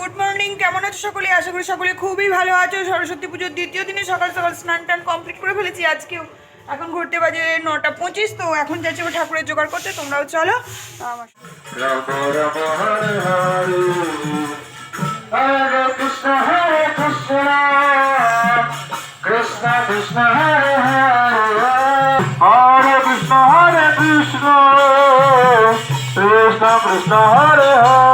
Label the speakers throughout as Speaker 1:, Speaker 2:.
Speaker 1: Good morning, কেমন আছো সকলে? আশা করি সকলে খুবই ভালো আছো। সরস্বতী পুজোর দ্বিতীয় দিনে সকাল সকাল স্নান টান কমপ্লিট করে ফেলেছি। আজকেও এখন ঘুরতে বাজে নটা পঁচিশ, তো এখন যাচ্ছি ঠাকুরের জোগাড় করতে। তোমরাও চলো।
Speaker 2: কৃষ্ণ হরে কৃষ্ণ কৃষ্ণ হরে হরে কৃষ্ণ হরে কৃষ্ণ কৃষ্ণ কৃষ্ণ হরে হরে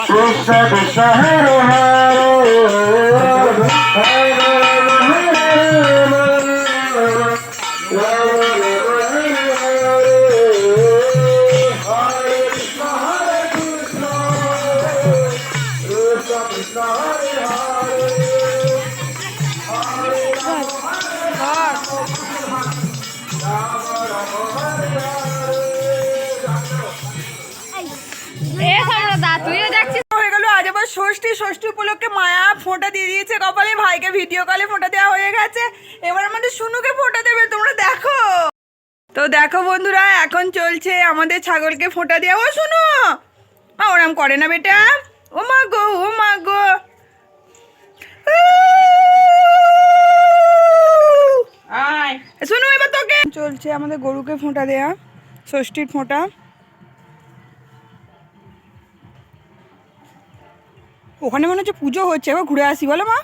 Speaker 2: কৃষ্ণ কৃষ্ণ হরে হরে
Speaker 1: ষষ্ঠী ষষ্ঠী উপলক্ষে মায়া ফোঁটা দিয়ে দিয়েছে। কপালে ভাইকে ভিডিও কলে ফোঁটা দেওয়া হয়ে গেছে। এবার আমাদের শুনুকে ফোঁটা দেবে তোমরা দেখো। তো দেখো বন্ধুরা এখন চলছে আমাদের ছাগলকে ফোঁটা দেওয়া। ও শুনো মা ওরম করে না বেটা। ও মা গো ও মা গো। শুনো এবার তোকে। চলছে আমাদের গরুকে ফোঁটা দেয়া ষষ্ঠীর ফোঁটা ওখানে মনে হচ্ছে পুজো হচ্ছে এবার ঘুরে আসি বলো মা।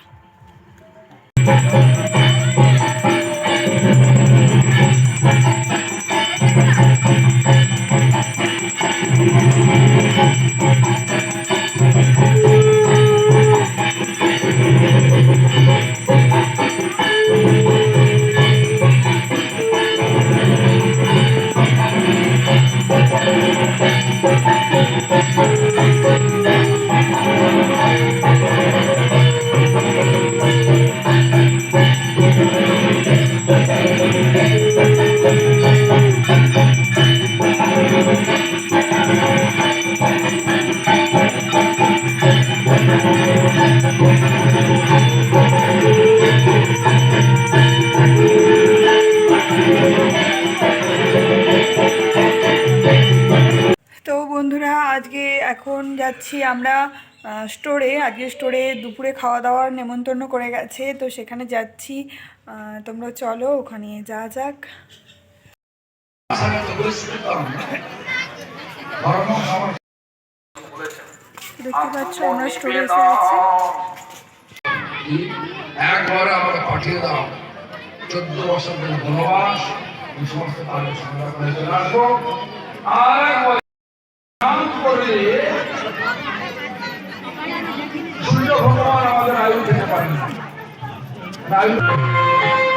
Speaker 1: তো বন্ধুরা আজকে এখন যাচ্ছি আমরা স্টোরে আজকে স্টোরে দুপুরে খাওয়া দাওয়ার নেমন্তন্ন করে গেছে। তো সেখানে যাচ্ছি। তোমরা চলো, ওখানে যা যাক। দেখতে পাচ্ছ আমরা স্টোরে
Speaker 3: পাঠিয়ে দাও। চোদ্দ বছর Valeu.